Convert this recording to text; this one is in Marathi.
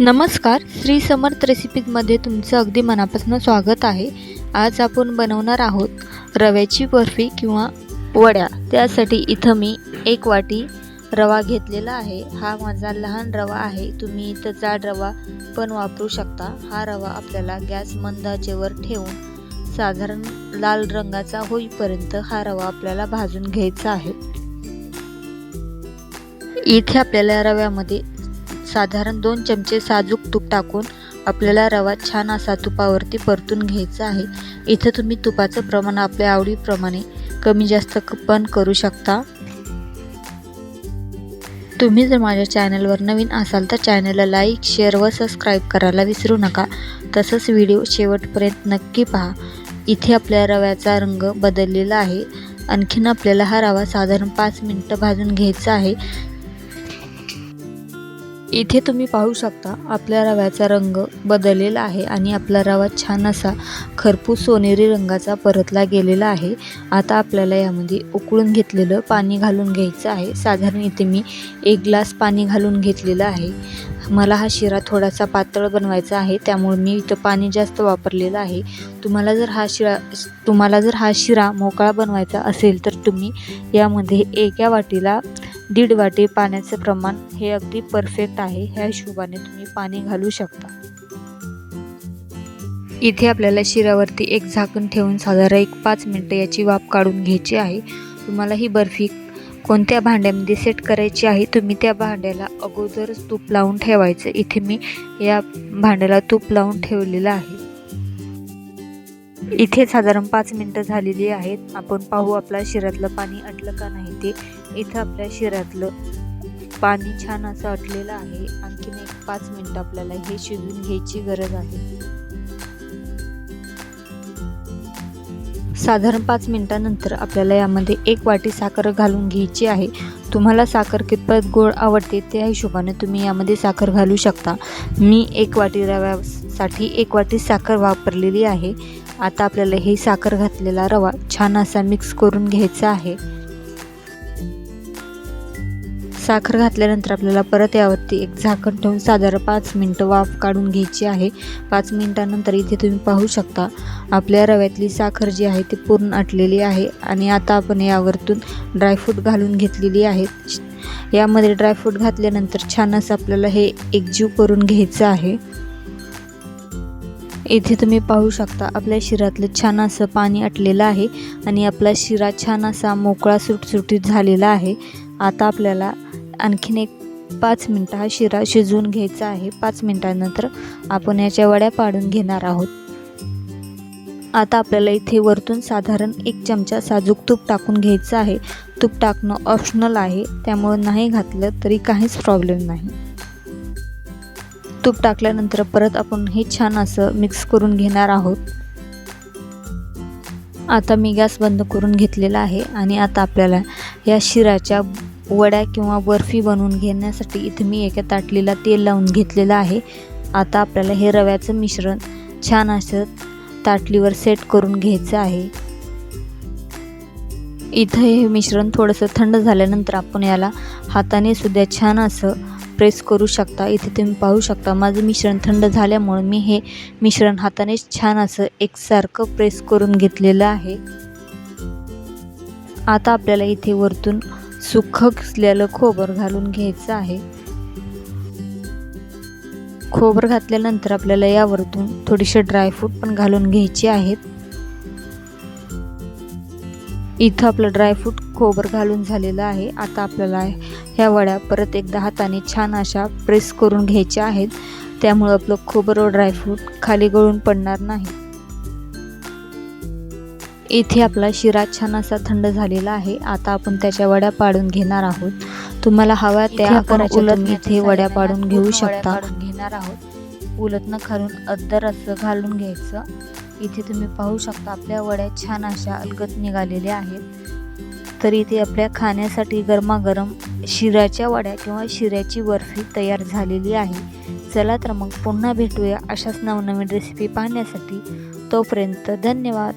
नमस्कार श्री समर्थ रेसिपीजमध्ये तुमचं अगदी मनापासून स्वागत आहे. आज आपण बनवणार आहोत रव्याची बर्फी किंवा वड्या. त्यासाठी इथं मी एक वाटी रवा घेतलेला आहे. हा माझा लहान रवा आहे. तुम्ही इथं जाड रवा पण वापरू शकता. हा रवा आपल्याला गॅस मंदाचेवर ठेवून साधारण लाल रंगाचा होईपर्यंत हा रवा आपल्याला भाजून घ्यायचा आहे. इथे आपल्याला रव्यामध्ये साधारण दोन चमचे साजूक तूप टाकून आपल्याला रवा छान असा तुपावरती परतून घ्यायचा आहे. इथं तुम्ही तुपाचं प्रमाण आपल्या आवडीप्रमाणे कमी जास्त पण करू शकता. तुम्ही जर माझ्या चॅनलवर नवीन असाल तर चॅनलला लाईक शेअर व सबस्क्राईब करायला विसरू नका. तसंच व्हिडिओ शेवटपर्यंत नक्की पहा. इथे आपल्या रव्याचा रंग बदललेला आहे. आणखीन आपल्याला हा रवा साधारण पाच मिनटं भाजून घ्यायचा आहे. इथे तुम्ही पाहू शकता आपल्या रव्याचा रंग बदललेला आहे आणि आपला रवा छान असा खरपूस सोनेरी रंगाचा परतला गेलेला आहे. आता आपल्याला यामध्ये उकळून घेतलेलं पाणी घालून घ्यायचं आहे. साधारण इथे मी एक ग्लास पाणी घालून घेतलेलं आहे. मला हा शिरा थोडासा पातळ बनवायचा आहे त्यामुळे मी इथं पाणी जास्त वापरलेलं आहे. तुम्हाला जर हा शिरा तुम्हाला जर हा शिरा मोकळा बनवायचा असेल तर तुम्ही यामध्ये एका वाटीला दीड वाटी पाण्याचं प्रमाण हे अगदी परफेक्ट आहे. ह्या हिशोबाने तुम्ही पाणी घालू शकता. इथे आपल्याला शिरावरती एक झाकण ठेवून साधारण एक पाच मिनटं याची वाफ काढून घ्यायची आहे. तुम्हाला ही बर्फी कोणत्या भांड्यामध्ये सेट करायची आहे तुम्ही त्या भांड्याला अगोदरच तूप लावून ठेवायचं. इथे मी या भांड्याला तूप लावून ठेवलेलं आहे. इथे साधारण पाच मिनटं झालेली आहेत. आपण पाहू आपल्या शिरातलं पाणी अटलं का नाही ते. इथं आपल्या शिरातलं पाणी छान असं अटलेलं आहे. आणखीन एक पाच मिनटं आपल्याला हे शिजून घ्यायची गरज आहे. साधारण पाच मिनटानंतर आपल्याला यामध्ये एक वाटी साखर घालून घ्यायची आहे. तुम्हाला साखर कितपत गोड आवडते त्या हिशोबाने तुम्ही यामध्ये साखर घालू शकता. मी एक वाटी रव्यासाठी एक वाटी साखर वापरलेली आहे. आता आपल्याला हे साखर घातलेला रवा छान असा मिक्स करून घ्यायचा आहे. साखर घातल्यानंतर आपल्याला परत यावरती एक झाकण ठेवून साधारण पाच मिनटं वाफ काढून घ्यायची आहे. पाच मिनटानंतर इथे तुम्ही पाहू शकता आपल्या रव्यातली साखर जी आहे ती पूर्ण आटलेली आहे आणि आता आपण यावरतून ड्रायफ्रूट घालून घेतलेली आहेत यामध्ये ड्रायफ्रूट घातल्यानंतर छान असं आपल्याला हे एकजीव करून घ्यायचं आहे. इथे तुम्ही पाहू शकता आपल्या शिरातलं छान असं पाणी आटलेलं आहे आणि आपला शिरा छान असा मोकळा सुटसुटीत झालेला आहे. आता आपल्याला आणखीन एक पाच मिनटं हा शिरा शिजवून घ्यायचा आहे. पाच मिनटानंतर आपण याच्या वड्या पाडून घेणार आहोत. आता आपल्याला इथे वरतून साधारण एक चमचा साजूक तूप टाकून घ्यायचं आहे. तूप टाकणं ऑप्शनल आहे. त्यामुळं नाही घातलं तरी काहीच प्रॉब्लेम नाही. तूप टाकल्यानंतर परत आपण हे छान असं मिक्स करून घेणार आहोत. आता मी गॅस बंद करून घेतलेला आहे आणि आता आपल्याला या शिराच्या वड्या किंवा बर्फी बनवून घेण्यासाठी इथे मी एका ताटलीला तेल लावून घेतलेलं आहे. आता आपल्याला हे रव्याचं मिश्रण छान असं ताटलीवर सेट करून घ्यायचं आहे. इथं हे मिश्रण थोडंसं थंड झाल्यानंतर आपण याला हाताने सुद्धा छान असं प्रेस करू शकता इथे तुम्ही पाहू शकता माझं मिश्रण थंड झाल्यामुळे मी हे मिश्रण हाताने छान असं एकसारखं प्रेस करून घेतलेलं आहे. आता आपल्याला इथे वरतून सुख असलेलं खोबर घालून घ्यायचं आहे. खोबर घातल्यानंतर आपल्याला यावरतून थोडेसे ड्रायफ्रूट पण घालून घ्यायचे आहेत इथं आपलं ड्रायफ्रूट खोबर घालून झालेलं आहे. आता आपल्याला ह्या वड्या परत एकदा हाताने छान अशा प्रेस करून घ्यायच्या आहेत. त्यामुळं आपलं खोबर व ड्रायफ्रूट खाली गळून पडणार नाही. इथे आपला शिरा छान असा थंड झालेला आहे. आता आपण त्याच्या वड्या पाडून घेणार आहोत. तुम्हाला हव्या त्या आकाराच्या इथे वड्या पाडून घेऊ शकता. घेणार आहोत. उलटनं खालून अद्दर असं घालून घ्यायचं. इथे तुम्ही पाहू शकता आपल्या वड्या छान अशा अलगत निघालेल्या आहेत. तर इथे आपल्या खाण्यासाठी गरमागरम शिऱ्याच्या वड्या किंवा शिऱ्याची बर्फी तयार झालेली आहे. चला तर मग पुन्हा भेटूया अशाच नवनवीन रेसिपी पाहण्यासाठी. तोपर्यंत धन्यवाद.